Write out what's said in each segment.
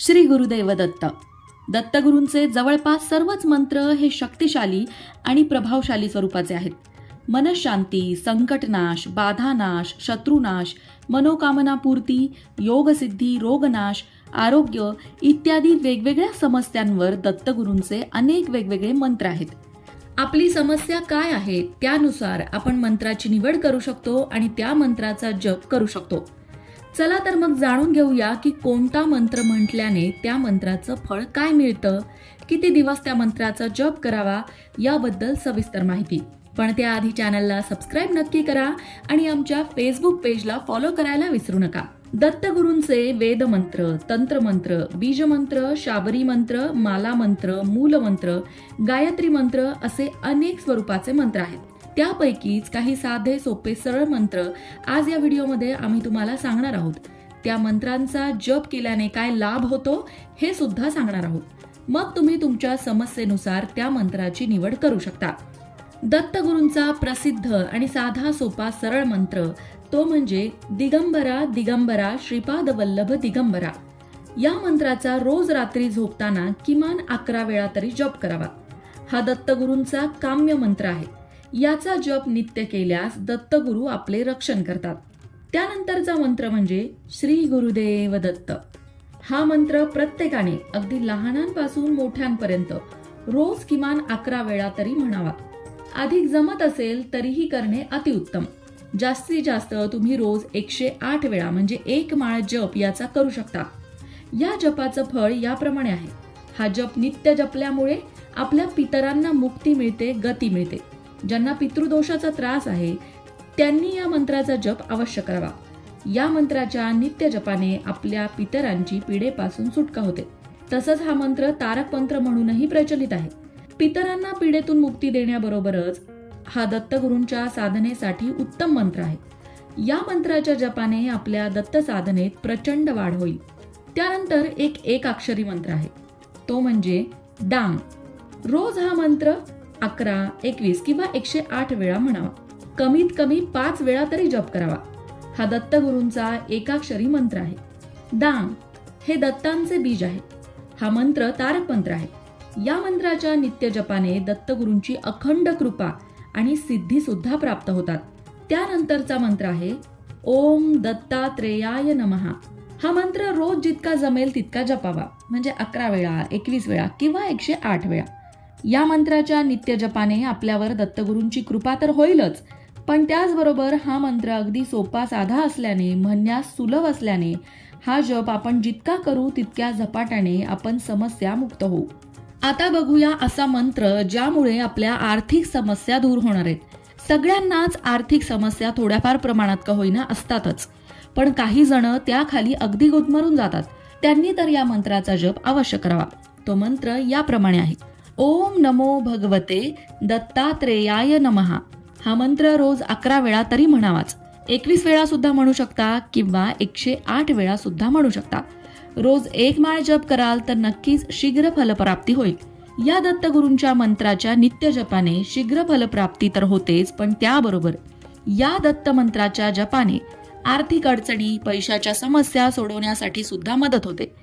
श्री गुरुदेव दत्त. दत्तगुरूंचे जवळपास सर्वच मंत्र हे शक्तिशाली आणि प्रभावशाली स्वरूपाचे आहेत. मनशांती संकटनाश बाधानाश शत्रुनाश मनोकामना पूर्ती योगसिद्धी रोगनाश आरोग्य इत्यादी वेगवेगळ्या समस्यांवर दत्तगुरूंचे अनेक वेगवेगळे मंत्र आहेत. आपली समस्या काय आहे त्यानुसार आपण मंत्राची निवड करू शकतो आणि त्या मंत्राचा जप करू शकतो. चला तर मग जाणून घेऊया की कोणता मंत्र म्हटल्याने त्या मंत्राचं फळ काय मिळतं? किती दिवस त्या मंत्राचा जप करावा? याबद्दल सविस्तर माहिती. पण त्याआधी चॅनलला सबस्क्राईब नक्की करा आणि आमच्या फेसबुक पेजला फॉलो करायला विसरू नका. दत्तगुरूंचे वेदमंत्र तंत्रमंत्र बीजमंत्र शाबरी मंत्र माला मंत्र मूलमंत्र गायत्री मंत्र असे अनेक स्वरूपाचे मंत्र आहेत. त्यापैकीच काही साधे सोपे सरळ मंत्र आज या व्हिडिओमध्ये आम्ही तुम्हाला सांगणार आहोत. त्या मंत्रांचा जप केल्याने काय लाभ होतो हे सुद्धा सांगणार आहोत. मग तुम्ही तुमच्या समस्येनुसार त्या मंत्राची निवड करू शकता. दत्तगुरूंचा प्रसिद्ध आणि साधा सोपा सरळ मंत्र. तो म्हणजे दिगंबरा दिगंबरा श्रीपाद वल्लभ दिगंबरा. या मंत्राचा रोज रात्री झोपताना किमान अकरा वेळा तरी जप करावा. हा दत्तगुरूंचा काम्य मंत्र आहे. याचा जप नित्य केल्यास दत्तगुरू आपले रक्षण करतात. त्यानंतरचा मंत्र म्हणजे श्री गुरुदेव दत्त. हा मंत्र प्रत्येकाने अगदी लहानांपासून मोठ्यांपर्यंत रोज किमान अकरा वेळा तरी म्हणावा. अधिक जमत असेल तरीही करणे अतिउत्तम. जास्तीत जास्त तुम्ही रोज एकशे आठ वेळा म्हणजे एक माळ जप याचा करू शकता. या जपाचं फळ याप्रमाणे आहे. हा जप नित्य जपल्यामुळे आपल्या पितरांना मुक्ती मिळते गती मिळते. ज्यांना पितृदोषाचा त्रास आहे त्यांनी या मंत्राचा जप अवश्य करावा. या मंत्राच्या नित्य जपाने आपल्या पितरांची पिढेपासून सुटका होते. तसंच हा मंत्र तारक मंत्र म्हणूनही प्रचलित आहे. पितरांना पिढेतून मुक्ती देण्याबरोबरच हा दत्तगुरूंच्या साधनेसाठी उत्तम मंत्र आहे. या मंत्राच्या जपाने आपल्या दत्त साधनेत प्रचंड वाढ होईल. त्यानंतर एक एक अक्षरी मंत्र आहे. तो म्हणजे डांग. रोज हा मंत्र अकरा एकवीस किंवा एकशे आठ वेळा म्हणावा. कमीत कमी पाच वेळा तरी जप करावा. हा दत्तगुरूंचा एकाक्षरी मंत्र आहे. डांग हे दत्तांचे बीज आहे. हा मंत्र तारक मंत्र आहे. या मंत्राच्या नित्य जपाने दत्तगुरूंची अखंड कृपा आणि सिद्धी सुद्धा प्राप्त होतात. त्यानंतरचा मंत्र आहे ओम दत्तात्रेयाय नमहा हा मंत्र रोज जितका जमेल तितका जपावा. म्हणजे अकरा वेळा एकवीस वेळा किंवा एकशे आठ वेळा. या मंत्राच्या नित्य जपाने आपल्यावर दत्तगुरूंची कृपा तर होईलच पण त्याचबरोबर हा मंत्र अगदी सोपा साधा असल्याने म्हणण्यास सुलभ असल्याने हा जप आपण जितका करू तितक्या झपाट्याने आपण समस्या मुक्त होऊ. आता बघूया असा मंत्र ज्यामुळे आपल्या आर्थिक समस्या दूर होणार आहेत. सगळ्यांनाच आर्थिक समस्या थोड्याफार प्रमाणात का होईना असतातच. पण काही जण त्याखाली अगदी गुदमरून जातात. त्यांनी तर या मंत्राचा जप अवश्य करावा. तो मंत्र याप्रमाणे आहे. ओम नमो भगवते दत्तात्रेयाय नमहा हा मंत्र रोज अकरा वेळा तरी म्हणावाच. एकवीस वेळा सुद्धा म्हणू शकता किंवा एकशे आठ वेळा सुद्धा म्हणू शकता. रोज एक माळ जप कराल तर नक्कीच शीघ्र फलप्राप्ती होईल. या दत्तगुरूंच्या मंत्राच्या नित्य जपाने शीघ्र फलप्राप्ती तर होतेच पण त्याबरोबर या दत्त मंत्राच्या जपाने आर्थिक अडचणी पैशाच्या समस्या सोडवण्यासाठी सुद्धा मदत होते.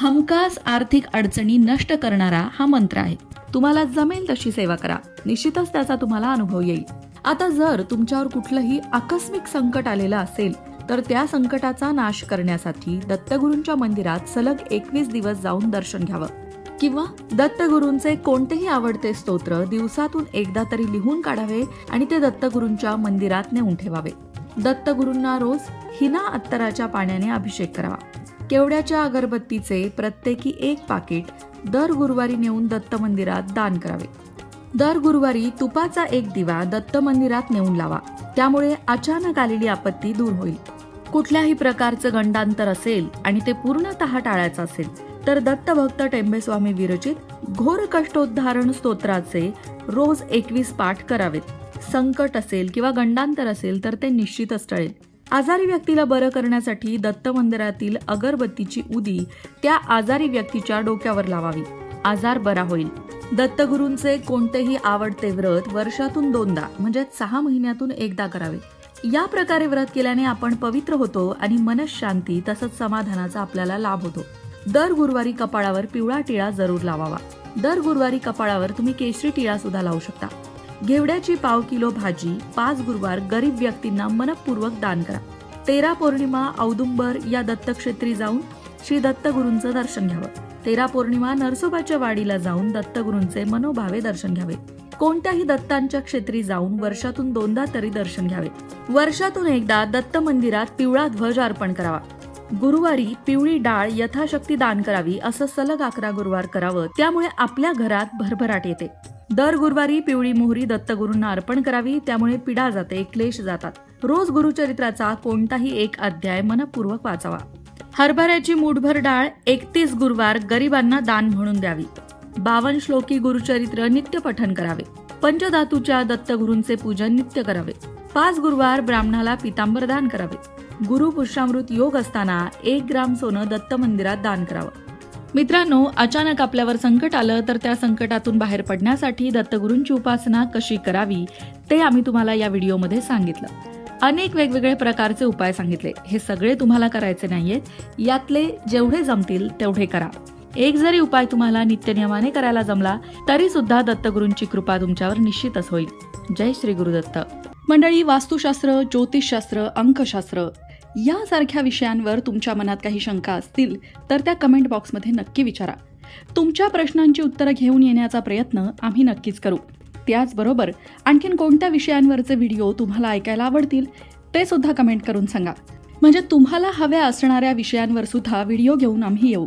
हमखास आर्थिक अडचणी नष्ट करणारा हा मंत्र आहे. तुम्हाला जमेल तशी सेवा करा. निश्चितच त्याचा तुम्हाला अनुभव येईल. आता जर तुमच्यावर कुठलंही आकस्मिक संकट आलेलं असेल तर त्या संकटाचा नाश करण्यासाठी दत्तगुरूंच्या मंदिरात सलग एकवीस दिवस जाऊन दर्शन घ्यावं. किंवा दत्तगुरूंचे कोणतेही आवडते स्तोत्र दिवसातून एकदा तरी लिहून काढावे आणि ते दत्तगुरूंच्या मंदिरात नेऊन ठेवावे. दत्तगुरूंना रोज हिना अत्तराच्या पाण्याने अभिषेक करावा. केवड्याच्या अगरबत्तीचे प्रत्येकी एक पाकिट दर गुरुवारी नेऊन दत्त मंदिरात दान करावे. दर गुरुवारी तुपाचा एक दिवा दत्त मंदिरात नेऊन लावा. त्यामुळे अचानक आलेली आपत्ती दूर होईल. कुठल्याही प्रकारचं गंडांतर असेल आणि ते पूर्णतः टाळायचं असेल तर दत्तभक्त टेंबेस्वामी विरचित घोर कष्टोद्धारण स्तोत्राचे रोज एकवीस पाठ करावेत. संकट असेल किंवा गंडांतर असेल तर ते निश्चितच टळेल. आजारी व्यक्तीला बरं करण्यासाठी दत्त मंदिरातील अगरबत्तीची उदी त्या आजारी व्यक्तीच्या डोक्यावर लावावी. आजार बरा होईल. दत्तगुरूंचे कोणतेही आवडते व्रत वर्षातून दोनदा म्हणजे सहा महिन्यातून एकदा करावे. या प्रकारे व्रत केल्याने आपण पवित्र होतो आणि मनशांती तसंच समाधानाचा आपल्याला लाभ होतो. दर गुरुवारी कपाळावर पिवळा टिळा जरूर लावावा. दर गुरुवारी कपाळावर तुम्ही केशरी टिळा सुद्धा लावू शकता. घेवड्याची पाव किलो भाजी पाच गुरुवार गरीब व्यक्तींना मनपूर्वक दान करा. तेरा पौर्णिमा औदुंबर या दत्तक्षेत्री जाऊन श्री दत्तगुरूंचं दर्शन घ्यावं. तेरा पौर्णिमा नरसोबाच्या वाडीला जाऊन दत्तगुरूंचे मनोभावे दर्शन घ्यावे. कोणत्याही दत्तांच्या क्षेत्री जाऊन वर्षातून दोनदा तरी दर्शन घ्यावे. वर्षातून एकदा दत्त मंदिरात पिवळा ध्वज अर्पण करावा. गुरुवारी पिवळी डाळ यथाशक्ती दान करावी असं सलग अकरा गुरुवार करावं त्यामुळे आपल्या घरात भरभराट येते. दर गुरुवारी पिवळी मोहरी दत्तगुरूंना अर्पण करावी त्यामुळे पिढा जाते क्लेश जातात. रोज गुरुचरित्राचा कोणताही एक अध्याय मनपूर्वक वाचावा. हरभऱ्याची मूठभर डाळ एकतीस गुरुवार गरिबांना दान म्हणून द्यावी. बावन श्लोकी गुरुचरित्र नित्य पठन करावे. पंचधातूच्या दत्तगुरूंचे पूजन नित्य करावे. पाच गुरुवार ब्राह्मणाला पितांबर दान करावे. गुरु पुष्यामृत योग असताना एक ग्राम सोनं दत्त मंदिरात दान करावं. मित्रांनो अचानक आपल्यावर संकट आलं तर त्या संकटातून बाहेर पडण्यासाठी दत्तगुरूंची उपासना कशी करावी ते आम्ही तुम्हाला या व्हिडिओमध्ये सांगितलं. अनेक वेगवेगळे प्रकारचे उपाय सांगितले. हे सगळे तुम्हाला करायचे नाहीयेत. यातले जेवढे जमतील तेवढे करा. एक जरी उपाय तुम्हाला नित्यनियमाने करायला जमला तरी सुद्धा दत्तगुरूंची कृपा तुमच्यावर निश्चितच होईल. जय श्री गुरुदत्त मंडळी वास्तुशास्त्र ज्योतिषशास्त्र अंकशास्त्र यासारख्या विषयांवर तुमच्या मनात काही शंका असतील तर त्या कमेंट बॉक्समध्ये नक्की विचारा. तुमच्या प्रश्नांची उत्तरं घेऊन येण्याचा प्रयत्न आम्ही नक्कीच करू. त्याचबरोबर आणखीन कोणत्या विषयांवरचे व्हिडिओ तुम्हाला ऐकायला आवडतील ते सुद्धा कमेंट करून सांगा. म्हणजे तुम्हाला हव्या असणाऱ्या विषयांवर सुद्धा व्हिडिओ घेऊन आम्ही येऊ.